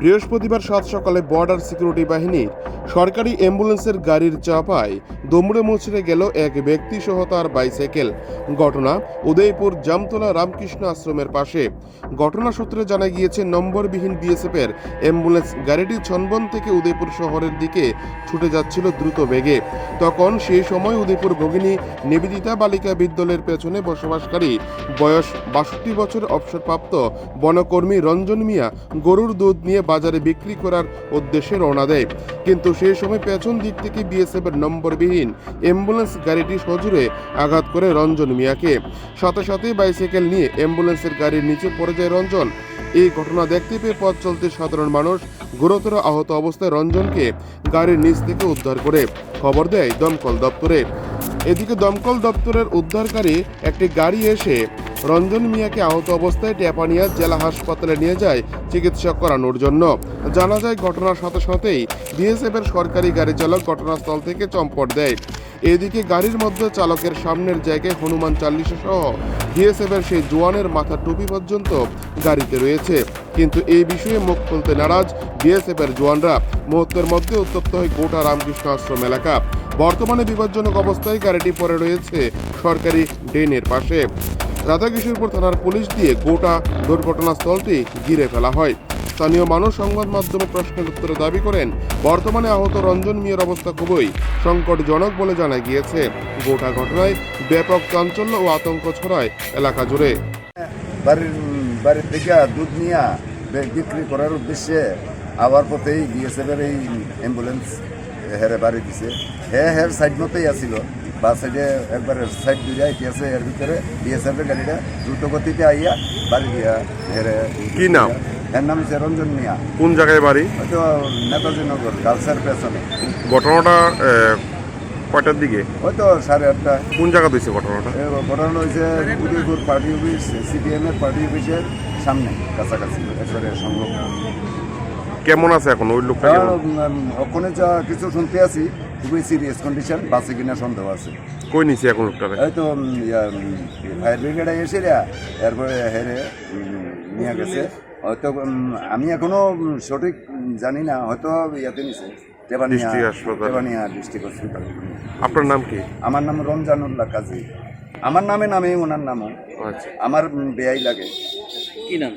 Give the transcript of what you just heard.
বৃহস্পতিবার সাত সকালে বর্ডার সিকিউরিটি বাহিনীর সরকারি অ্যাম্বুলেন্সের গাড়ির চাপায় দুমড়ে মুচড়ে গেল এক ব্যক্তি সহ তার বাইসাইকেল। ঘটনা উদয়পুর জামতলা রামকৃষ্ণ আশ্রমের পাশে। ঘটনা সূত্রে জানা গিয়েছে, নম্বরবিহীন বিএসএফের অ্যাম্বুলেন্স গাড়িটি ছনবন থেকে উদয়পুর শহরের দিকে ছুটে যাচ্ছিল দ্রুত বেগে। তখন সেই সময় উদয়পুর ভগিনী নিবেদিতা বালিকা বিদ্যালয়ের পেছনে বসবাসকারী বয়স বাষট্টি বছর অবসরপ্রাপ্ত বনকর্মী রঞ্জন মিয়া গরুর দুধ নিয়ে বাজারে বিক্রি করার উদ্দেশ্যে রওনা দেয়। কিন্তু সেই সময় পেছন দিক থেকে বিএসএফ এর নম্বরবিহীন অ্যাম্বুলেন্স গাড়িটি সজোরে আঘাত করে রঞ্জন মিয়াকে। সাথে সাথে বাইসাইকেল নিয়ে অ্যাম্বুলেন্সের গাড়ির নিচে পড়ে যায় রঞ্জন। এই ঘটনা দেখতে পেয়ে পথ চলতে সাধারণ মানুষ গুরুতর আহত অবস্থায় রঞ্জনকে গাড়ির নিচ থেকে উদ্ধার করে খবর দেয় দমকল দপ্তরে। এদিকে দমকল দপ্তরের উদ্ধারকারী একটি গাড়ি এসে রঞ্জন মিয়াকে আহত অবস্থায় টেপানিয়া জেলা হাসপাতালে নিয়ে যায় চিকিৎসা করানোর জন্য। জানা যায়, ঘটনার সাথে সাথেই বিএসএফ এর সরকারি গাড়ি চালক ঘটনাস্থল থেকে চম্পট দেয়। এদিকে গাড়ির মধ্যে চালকের সামনের জায়গায় হনুমান চাল্লিশা সহ বিএসএফ এর সেই জোয়ানের মাথার টুপি পর্যন্ত গাড়িতে রয়েছে। কিন্তু এই বিষয়ে মুখ খুলতে নারাজ বিএসএফ এর জওয়ানরা মুহূর্তের মধ্যে উত্তপ্ত হয় গোটা রামকৃষ্ণ আশ্রম এলাকা। বর্তমানে বিপজ্জনক অবস্থায় গাড়িটি পড়ে রয়েছে সরকারি ড্রেনের পাশে। রাধাকিশোরপুর থানার পুলিশ দিয়ে গোটা দুর্ঘটনাস্থলটি ঘিরে ফেলা হয়। স্থানীয় মানুষ সংবাদ মাধ্যমে প্রশ্নের উত্তরে দাবি করেন, বর্তমানে আহত রঞ্জন মিয়ার অবস্থা খুবই সংকটজনক বলে জানা গিয়েছে। গোটা ঘটনায় ব্যাপক চাঞ্চল্য ও আতঙ্ক ছড়ায় এলাকা জুড়ে। বাড়ির বাড়ির থেকে দুধ নিয়ে বিক্রি করার উদ্দেশ্যে আবার পথেই বিএসএফ এর এই অ্যাম্বুলেন্স হেরে বাড়ি দিছে। হে হের সাইড মতোই আসিল বা সাইডে একবারে সাইড দিয়ে যাইতে আছে এর ভিতরে বিএসএফ এর গাড়িটা দ্রুত গতিতে আইয়া বাড়ি দিয়া হেরে কি নাম? এর নাম হচ্ছে রঞ্জন মিয়া। কোন জায়গায় বাড়ি? হয়তো নেতাজি নগর গার্লসের পেছনে। ঘটনাটা কয়টার দিকে? হয়তো সাড়ে আটটা। কোন জায়গা দিয়েছে ঘটনাটা? ঘটনা হয়েছে উদয়পুর পার্টি অফিস সিপিএম এর পার্টি অফিসের সামনে কাছাকাছি একবারে সংলগ্ন। কেমন আছে এখন ওই লোকটা? ওখানে যা কিছু শুনতে আছি খুবই সিরিয়াস কন্ডিশন বাসে কিনা সন্দেহ আছে। কই নিছে এখন লোকটারে? এই তো ফায়ার ব্রিগেডে এসে রে এরপরে হেরে নিয়ে গেছে। হয়তো আমি এখনও সঠিক জানি না হয়তো ইয়াতে নিছে ডিস্ট্রিক্ট হসপিটাল আপনার নাম কি? আমার নাম রমজানুল্লাহ কাজী। আমার নামে নামে ওনার নামও। আচ্ছা। আমার বেয়াই লাগে। কি নাম